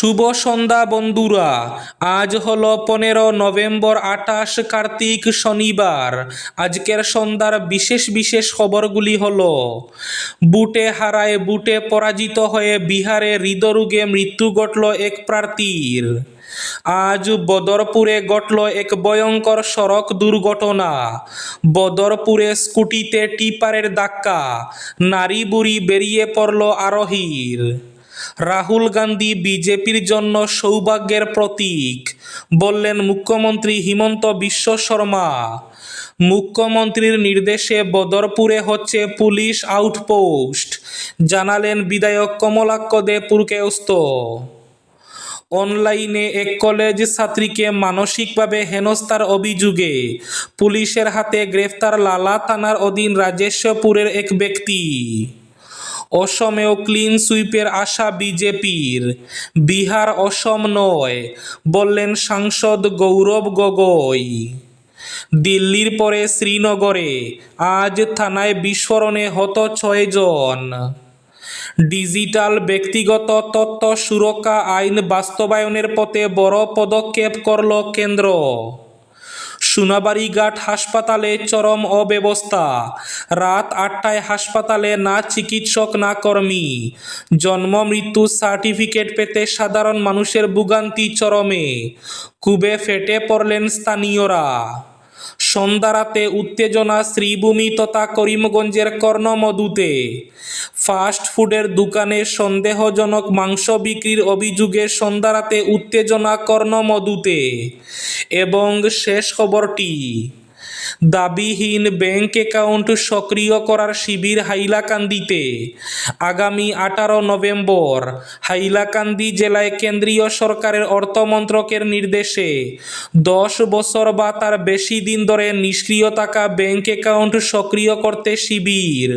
শুভ সন্ধ্যা, বন্ধুরা। আজ হল পনেরো নভেম্বর, আঠাশ কার্তিক শনিবার। আজকের সন্ধ্যার বিশেষ বিশেষ খবরগুলি হল, বুটে হারায় বুটে পরাজিত হয়ে বিহারে হৃদরোগে মৃত্যু ঘটল এক প্রার্থীর। আজ বদরপুরে ঘটল এক ভয়ঙ্কর সড়ক দুর্ঘটনা। বদরপুরে স্কুটিতে টিপারের ধাক্কা। নারী বুড়ি বেরিয়ে পড়ল আরোহীর। রাহুল গান্ধী বিজেপির জন্য সৌভাগ্যের প্রতীক। বললেন মুখ্যমন্ত্রী হিমন্ত বিশ্ব শর্মা। মুখ্যমন্ত্রীর নির্দেশে বদরপুরে হচ্ছে পুলিশ আউটপোস্ট। জানালেন বিধায়ক কমলাক্ষ দে পুরকেউস্ত অনলাইনে এক কলেজ ছাত্রীকে মানসিকভাবে হেনস্থার অভিযোগে পুলিশের হাতে গ্রেফতার লালা থানার অধীন রাজেশ্বপুরের এক ব্যক্তি। অসমেও ক্লিন সুইপের আশা বিজেপির। বিহার অসম নয়, বললেন সাংসদ গৌরব গগৈ। দিল্লির পরে শ্রীনগরে, আজ থানায় বিস্ফোরণে হত ছয়জন ডিজিটাল ব্যক্তিগত তথ্য সুরক্ষা আইন বাস্তবায়নের পথে বড় পদক্ষেপ করল কেন্দ্র। সোনাবাড়িঘাট হাসপাতালে চরম অব্যবস্থা। রাত আটটায় হাসপাতালে না চিকিৎসক, না কর্মী। জন্ম, মৃত্যু সার্টিফিকেট পেতে সাধারণ মানুষের ভোগান্তি চরমে। কুবে ফেটে পড়লেন স্থানীয়রা। সন্ধ্যারাতে উত্তেজনা, শ্রীভূমি তথা করিমগঞ্জের কর্ণমধুতে। ফাস্ট ফুডের দোকানে সন্দেহজনক মাংস বিক্রির অভিযোগে সন্ধ্যারাতে উত্তেজনা কর্ণমধুতে এবং শেষ খবরটি দাবিহীন ব্যাংক অ্যাকাউন্ট সক্রিয় করার শিবির হাইলাকান্দিতে। আগামী আঠারো নভেম্বর হাইলাকান্দি জেলায় কেন্দ্রীয় সরকারের অর্থমন্ত্রকের নির্দেশে দশ বছর বা তার বেশি দিন ধরে নিষ্ক্রিয় থাকা ব্যাংক অ্যাকাউন্ট সক্রিয় করতে শিবির।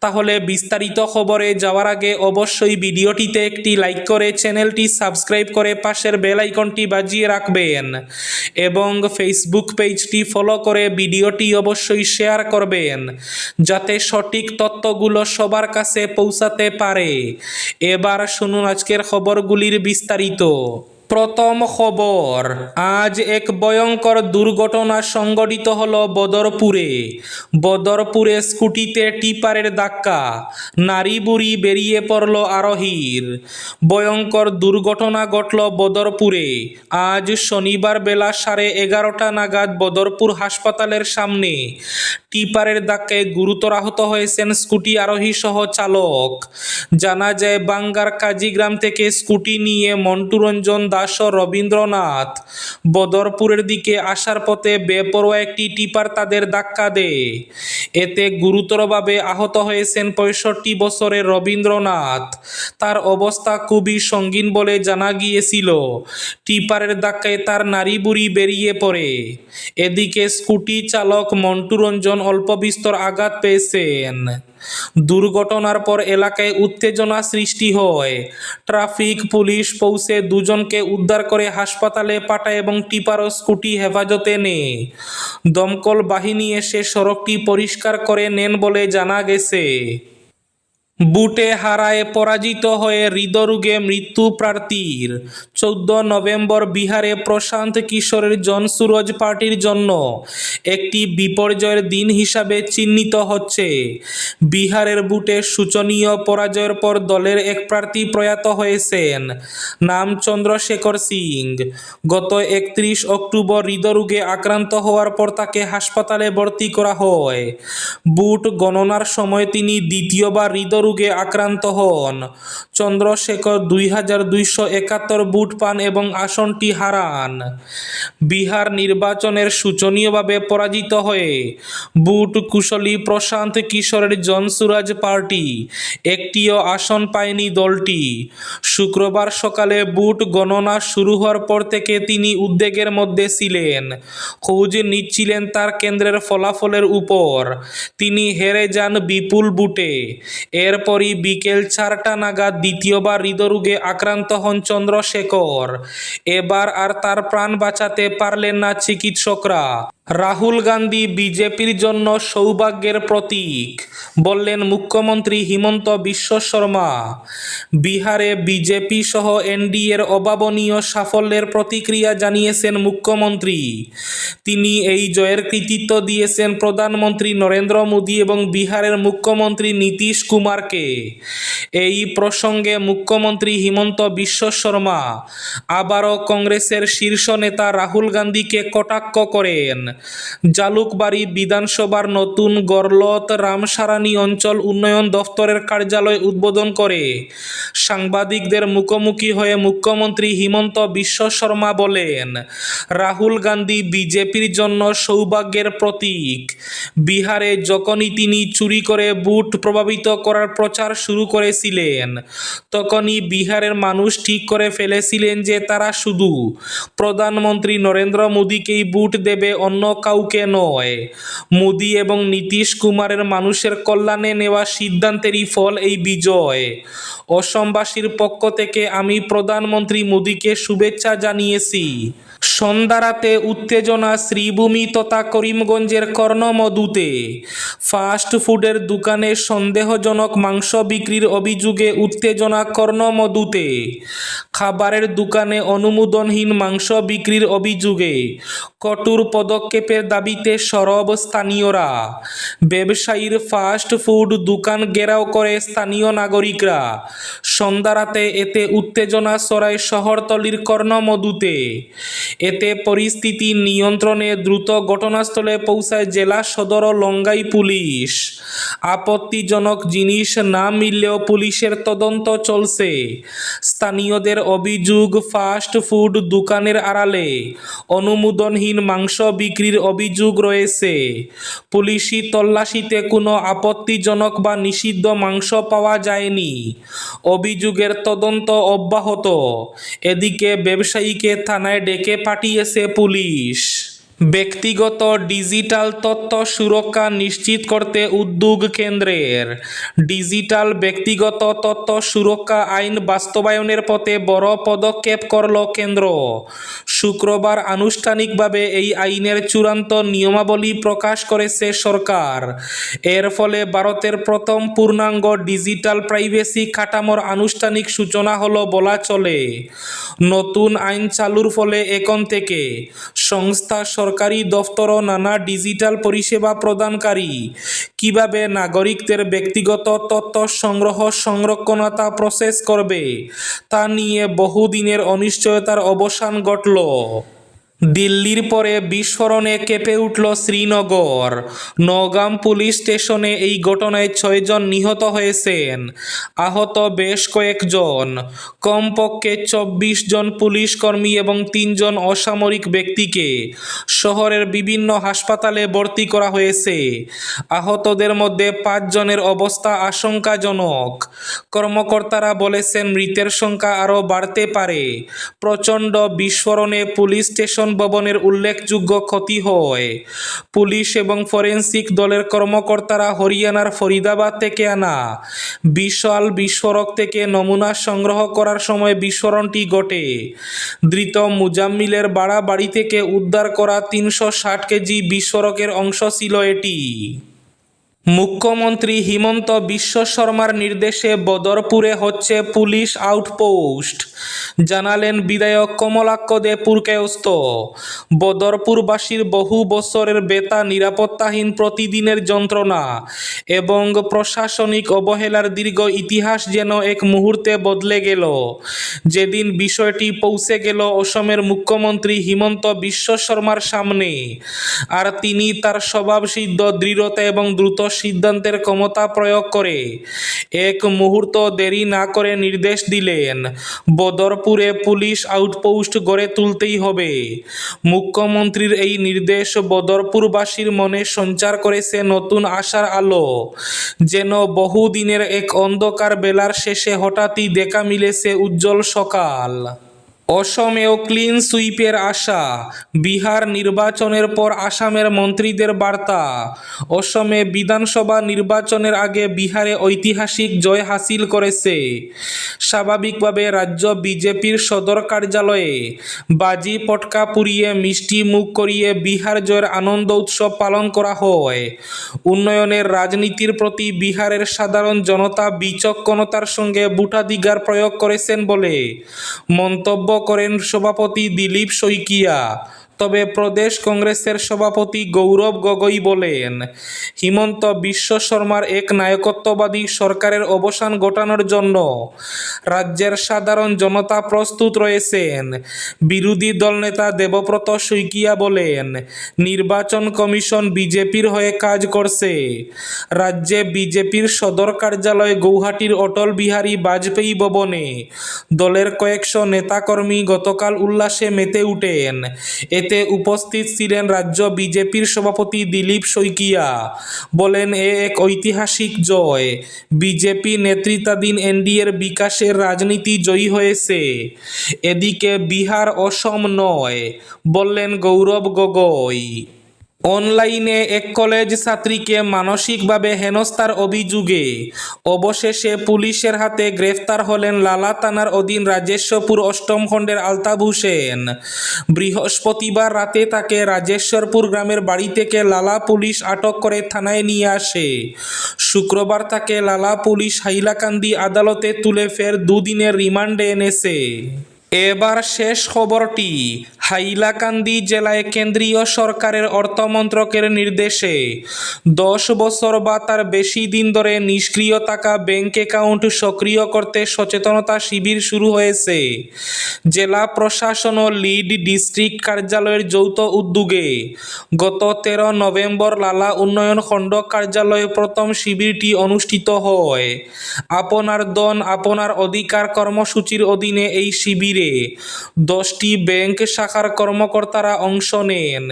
তাহলে বিস্তারিত খবরে যাওয়ার আগে অবশ্যই ভিডিওটিতে একটি লাইক করে চ্যানেলটি সাবস্ক্রাইব করে পাশের বেল আইকনটি বাজিয়ে রাখবেন এবং ফেসবুক পেজটি ফলো করে ভিডিওটি অবশ্যই শেয়ার করবেন, যাতে সঠিক তত্ত্বগুলো সবার কাছে পৌঁছাতে পারে। এবার শুনুন আজকের খবরগুলির বিস্তারিত। প্রথম খবর, আজ এক ভয়ঙ্কর দুর্ঘটনা সংঘটিত হল বদরপুরে। বদরপুরে স্কুটিতে টিপারের ধাক্কা, নারী বুড়ি বেরিয়ে পড়ল আরোহীর। ভয়ঙ্কর দুর্ঘটনা ঘটল বদরপুরে। আজ শনিবার বেলা সাড়ে এগারোটা নাগাদ বদরপুর হাসপাতালের সামনে। টিপারের ধাক্কায় গুরুতর আহত হয়েছেন স্কুটি আরোহী সহ চালক। জানা যায়, বাঙ্গার কাজীগ্রাম থেকে স্কুটি নিয়ে মন্টুরঞ্জন দাস ও রবীন্দ্রনাথ বদরপুরের দিকে আসার পথে বেপরোয়া একটি টিপার তাদের ধাক্কা দেয়। এতে গুরুতরভাবে আহত হয়েছেন পঁয়ষট্টি বছরের রবীন্দ্রনাথ। তার অবস্থা খুবই সঙ্গীন বলে জানা গিয়েছিল। টিপারের ধাক্কায় তার নারী বুড়ি বেরিয়ে পড়ে। এদিকে স্কুটি চালক মন্টুরঞ্জন অল্প বিস্তর আঘাত পেয়েছেন। দুর্ঘটনার পর এলাকায় উত্তেজনা সৃষ্টি হয়। ট্রাফিক, পুলিশ পৌঁছে দুজনকে উদ্ধার করে হাসপাতালে পাঠায় এবং টিপার ও স্কুটি হেফাজতে নেয়। দমকল বাহিনী এসে সড়কটি পরিষ্কার করে নেন বলে জানা গেছে। বুটে হারায় পরাজিত হয়ে হৃদরোগে মৃত্যু প্রার্থীর। চৌদ্দ নভেম্বর বিহারে প্রশান্ত কিশোরের জনসুরজ পার্টির জন্য একটি বিপর্যয়ের দিন হিসাবে চিহ্নিত হচ্ছে। বিহারের বুটে শোচনীয় পরাজয়ের পর দলের এক প্রার্থী প্রয়াত হয়েছেন নাম চন্দ্রশেখর সিং। গত একত্রিশ অক্টোবর হৃদরোগে আক্রান্ত হওয়ার পর তাকে হাসপাতালে ভর্তি করা হয়। বুট গণনার সময় তিনি দ্বিতীয়বার হৃদরোগে আক্রান্ত হন। চন্দ্রশেখর দুই হাজার দুইশো একাত্তর বুট পান এবং আসনটি হারান। বিহার নির্বাচনের শোচনীয়ভাবে পরাজিত হয়ে বুট কুশলী প্রশান্ত কিশোরের জনসুরাজ পার্টি একটিও আসন পায়নি দলটি। শুক্রবার সকালে বুট গণনা শুরু হওয়ার পর থেকে তিনি উদ্বেগের মধ্যে ছিলেন। খোঁজ নিচ্ছিলেন তার কেন্দ্রের ফলাফলের উপর। তিনি হেরে যান বিপুল বুটে। এরপরই বিকেল চারটা নাগাদ দ্বিতীয়বার হৃদরোগে আক্রান্ত হন চন্দ্রশেখর। এবার আর তার প্রাণ বাঁচাতে পারলেন না চিকিৎসকরা। রাহুল গান্ধী বিজেপির জন্য সৌভাগ্যের প্রতীক, বললেন মুখ্যমন্ত্রী হিমন্ত বিশ্ব শর্মা। বিহারে বিজেপি সহ এনডিএর অভাবনীয় সাফল্যের প্রতিক্রিয়া জানিয়েছেন মুখ্যমন্ত্রী। তিনি এই জয়ের কৃতিত্ব দিয়েছেন প্রধানমন্ত্রী নরেন্দ্র মোদী এবং বিহারের মুখ্যমন্ত্রী নীতিশ কুমারকে এই প্রসঙ্গে মুখ্যমন্ত্রী হিমন্ত বিশ্ব শর্মা আবারও কংগ্রেসের শীর্ষ নেতা রাহুল গান্ধীকে কটাক্ষ করেন। জালুকবাড়ি বিধানসভার নতুন গরলত রামসারানি অঞ্চল উন্নয়ন দফতরের কার্যালয় উদ্বোধন করে। সাংবাদিকদের মুখোমুখি হয়ে মুখ্যমন্ত্রী হিমন্ত বিশ্ব শর্মা বলেন, রাহুল গান্ধী বিজেপির জন্য সৌভাগ্যের প্রতীক। বিহারে যখনই তিনি চুরি করে বুট প্রভাবিত করার প্রচার শুরু করেছিলেন। তখনই বিহারের মানুষ ঠিক করে ফেলেছিলেন যে তারা শুধু প্রধানমন্ত্রী নরেন্দ্র মোদীকেই বুট দেবে, অন্য কাউকে নয়। মোদী এবং নীতিশ কুমারের মানুষের কল্যাণে নেওয়া সিদ্ধান্তেরই ফল এই বিজয়। অসমবাসীর পক্ষ থেকে আমি প্রধানমন্ত্রী মোদীকে শুভেচ্ছা জানিয়েছি। সন্ধ্যারাতে উত্তেজনা শ্রীভূমি তথা করিমগঞ্জের কর্ণমধুতে ফাস্ট ফুডের দোকানে সন্দেহজনক মাংস বিক্রির অভিযোগে উত্তেজনা কর্ণমধুতে খাবারের দোকানে অনুমোদনহীন মাংস বিক্রির অভিযোগে কঠোর পদক্ষেপের দাবিতে সরব স্থানীয়রা। ব্যবসায়ীর ফাস্ট ফুড দোকান ঘেরাও করে স্থানীয় নাগরিকরা। সন্ধ্যারাতে এতে উত্তেজনা ছড়ায় শহরতলির কর্ণমধুতে এতে পরিস্থিতি নিয়ন্ত্রণে দ্রুত ঘটনাস্থলে পৌঁছায় জেলা সদর লঙ্গাই পুলিশ। আপত্তিজনক জিনিস না মিললেও পুলিশের তদন্ত চলছে। স্থানীয়দের অভিযোগ, ফাস্ট ফুড দোকানের আড়ালে অনুমোদনহীন মাংস বিক্রির অভিযোগ রয়েছে। পুলিশি তল্লাশিতে কোনো আপত্তিজনক বা নিষিদ্ধ মাংস পাওয়া যায়নি। অভিযোগের তদন্ত অব্যাহত। এদিকে ব্যবসায়ীকে থানায় ডেকে পাঠিয়েছে পুলিশ ব্যক্তিগত ডিজিটাল তথ্য সুরক্ষা নিশ্চিত করতে উদ্যোগ কেন্দ্রের। ডিজিটাল ব্যক্তিগত তথ্য সুরক্ষা আইন বাস্তবায়নের পথে বড় পদক্ষেপ করল কেন্দ্র। শুক্রবার আনুষ্ঠানিকভাবে এই আইনের চূড়ান্ত নিয়মাবলী প্রকাশ করেছে সরকার। এর ফলে ভারতের প্রথম পূর্ণাঙ্গ ডিজিটাল প্রাইভেসি কাঠামোর আনুষ্ঠানিক সূচনা হলো বলা চলে। নতুন আইন চালুর ফলে এখন থেকে সংস্থা সরকারি দফতর ও নানা ডিজিটাল পরিষেবা প্রদানকারী। কীভাবে নাগরিকদের ব্যক্তিগত তথ্য সংগ্রহ সংরক্ষণতা প্রসেস করবে, তা নিয়ে বহুদিনের অনিশ্চয়তার অবসান ঘটল। দিল্লির পরে বিস্ফোরণে কেঁপে উঠল শ্রীনগর। নওগাম পুলিশ স্টেশনে এই ঘটনায় ছয়জন নিহত হয়েছেন। আহত বেশ কয়েকজন। কমপক্ষে চব্বিশ জন পুলিশ কর্মী এবং তিনজন অসামরিক ব্যক্তিকে শহরের বিভিন্ন হাসপাতালে ভর্তি করা হয়েছে। আহতদের মধ্যে পাঁচজনের অবস্থা আশঙ্কাজনক। কর্মকর্তারা বলেছেন, মৃতের সংখ্যা আরও বাড়তে পারে। প্রচণ্ড বিস্ফোরণে পুলিশ স্টেশন ভবনের উল্লেখযোগ্য ক্ষতি হয়। পুলিশ এবং ফরেন্সিক দলের কর্মকর্তারা হরিয়ানার ফরিদাবাদ থেকে আনা বিশাল বিস্ফোরক থেকে নমুনা সংগ্রহ করার সময় বিস্ফোরণটি ঘটে। ধৃত মুজাম্মিলের বাড়া বাড়ি থেকে উদ্ধার করা তিনশো ষাট কেজি বিস্ফোরকের অংশ ছিল এটি। মুখ্যমন্ত্রী হিমন্ত বিশ্ব শর্মার নির্দেশে বদরপুরে হচ্ছে পুলিশ আউটপোস্ট। জানালেন বিধায়ক কমলাক্ষ দে পুরকায়স্থ। বদরপুরবাসীর বহু বছরের বেতা নিরাপত্তাহীন প্রতিদিনের যন্ত্রণা এবং প্রশাসনিক অবহেলার দীর্ঘ ইতিহাস যেন এক মুহূর্তে বদলে গেল। যেদিন বিষয়টি পৌঁছে গেল অসমের মুখ্যমন্ত্রী হিমন্ত বিশ্ব শর্মার সামনে। আর তিনি তার স্বভাবসিদ্ধ দৃঢ়তা এবং দ্রুত সিদ্ধান্তের ক্ষমতা প্রয়োগ করে এক মুহূর্ত দেরি না করে নির্দেশ দিলেন। বদরপুরে পুলিশ আউটপোস্ট গড়ে তুলতেই হবে। মুখ্যমন্ত্রীর এই নির্দেশ বদরপুরবাসীর মনে সঞ্চার করেছে নতুন আশার আলো। যেন বহুদিনের এক অন্ধকার বেলার শেষে হঠাৎই দেখা মিলেছে উজ্জ্বল সকাল। অসমেও ক্লিন সুইপের আশা। বিহার নির্বাচনের পর আসামের মন্ত্রীদের বার্তা। অসমে বিধানসভা নির্বাচনের আগে বিহারে ঐতিহাসিক জয় হাসিল করেছে। স্বাভাবিকভাবে রাজ্য বিজেপির সদর কার্যালয়ে বাজি পটকা পুড়িয়ে মিষ্টি মুখ করিয়ে বিহার জয়ের আনন্দ উৎসব পালন করা হয়। উন্নয়নের রাজনীতির প্রতি বিহারের সাধারণ জনতা বিচক্ষণতার সঙ্গে ভোটাধিকার প্রয়োগ করেছেন বলে মন্তব্য করেন সভাপতি দিলীপ শইকিয়া। তবে প্রদেশ কংগ্রেসের সভাপতি গৌরব গগৈ বলেন, হিমন্ত বিশ্ব শর্মার এক নায়কত্ববাদী সরকারের অবসান ঘটানোর জন্য রাজ্যের সাধারণ জনতা প্রস্তুত রয়েছেন। বিরোধী দলনেতা দেবব্রত শইকিয়া বলেন, নির্বাচন কমিশন বিজেপির হয়ে কাজ করছে। রাজ্যে বিজেপির সদর কার্যালয় গৌহাটির অটল বিহারী বাজপেয়ী ভবনে দলের কয়েকশো নেতাকর্মী গতকাল উল্লাসে মেতে উঠেন। উপস্থিত ছিলেন রাজ্য বিজেপির সভাপতি দিলীপ শইকিয়া। বলেন, এ এক ঐতিহাসিক জয়। বিজেপি নেতৃত্বাধীন এনডিএর বিকাশের রাজনীতি জয়ী হয়েছে। এদিকে বিহার অসম নয়, বললেন গৌরব গগৈ। অনলাইনে এক কলেজ ছাত্রীকে মানসিকভাবে হেনস্থার অভিযোগে অবশেষে পুলিশের হাতে গ্রেফতার হলেন লালা থানার অধীন রাজেশ্বরপুর অষ্টম খণ্ডের আলতাব হোসেন। বৃহস্পতিবার রাতে তাকে রাজেশ্বরপুর গ্রামের বাড়ি থেকে লালা পুলিশ আটক করে থানায় নিয়ে আসে। শুক্রবার তাকে লালা পুলিশ হাইলাকান্দি আদালতে তুলে ফের দুদিনের রিমান্ডে এনেছে। এবার শেষ খবরটি হাইলাকান্দি জেলায় কেন্দ্রীয় সরকারের অর্থমন্ত্রকের নির্দেশে। দশ বছর বা তার বেশি দিন ধরে নিষ্ক্রিয় থাকা ব্যাংক অ্যাকাউন্ট সক্রিয় করতে সচেতনতা শিবির শুরু হয়েছে। জেলা প্রশাসন ও লিড ডিস্ট্রিক্ট কার্যালয়ের যৌথ উদ্যোগে গত তেরো নভেম্বর লালা উন্নয়ন খণ্ড কার্যালয়ে প্রথম শিবিরটি অনুষ্ঠিত হয়। আপনার দন আপনার অধিকার কর্মসূচির অধীনে এই শিবিরে দশটি ব্যাংক শাখার কর্মকর্তারা অংশ নেন।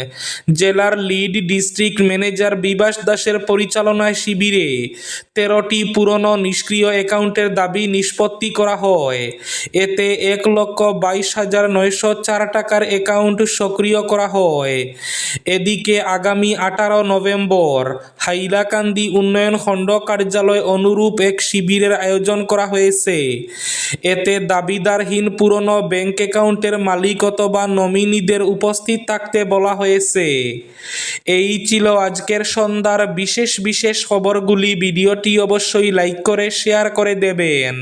জেলার লিড ডিস্ট্রিক্ট ম্যানেজার বিবাস দাসের পরিচালনায় শিবিরে তেরোটি পুরনো নিষ্ক্রিয় অ্যাকাউন্টের দাবি নিষ্পত্তি করা হয়। এতে এক লক্ষ বাইশ হাজার নয়শো চার টাকার অ্যাকাউন্ট সক্রিয় করা হয়। এদিকে আগামী আঠারো নভেম্বর হাইলাকান্দি উন্নয়ন খণ্ড কার্যালয় অনুরূপ এক শিবিরের আয়োজন করা হয়েছে। এতে দাবিদারহীন পুরনো ব্যাংক অ্যাকাউন্টের মালিক অথবা নমিনিদের উপস্থিত থাকতে বলা হয়েছে। এই ছিল আজকের সন্ধ্যার বিশেষ বিশেষ খবরগুলি। ভিডিওটি অবশ্যই লাইক করে, শেয়ার করে দেবেন।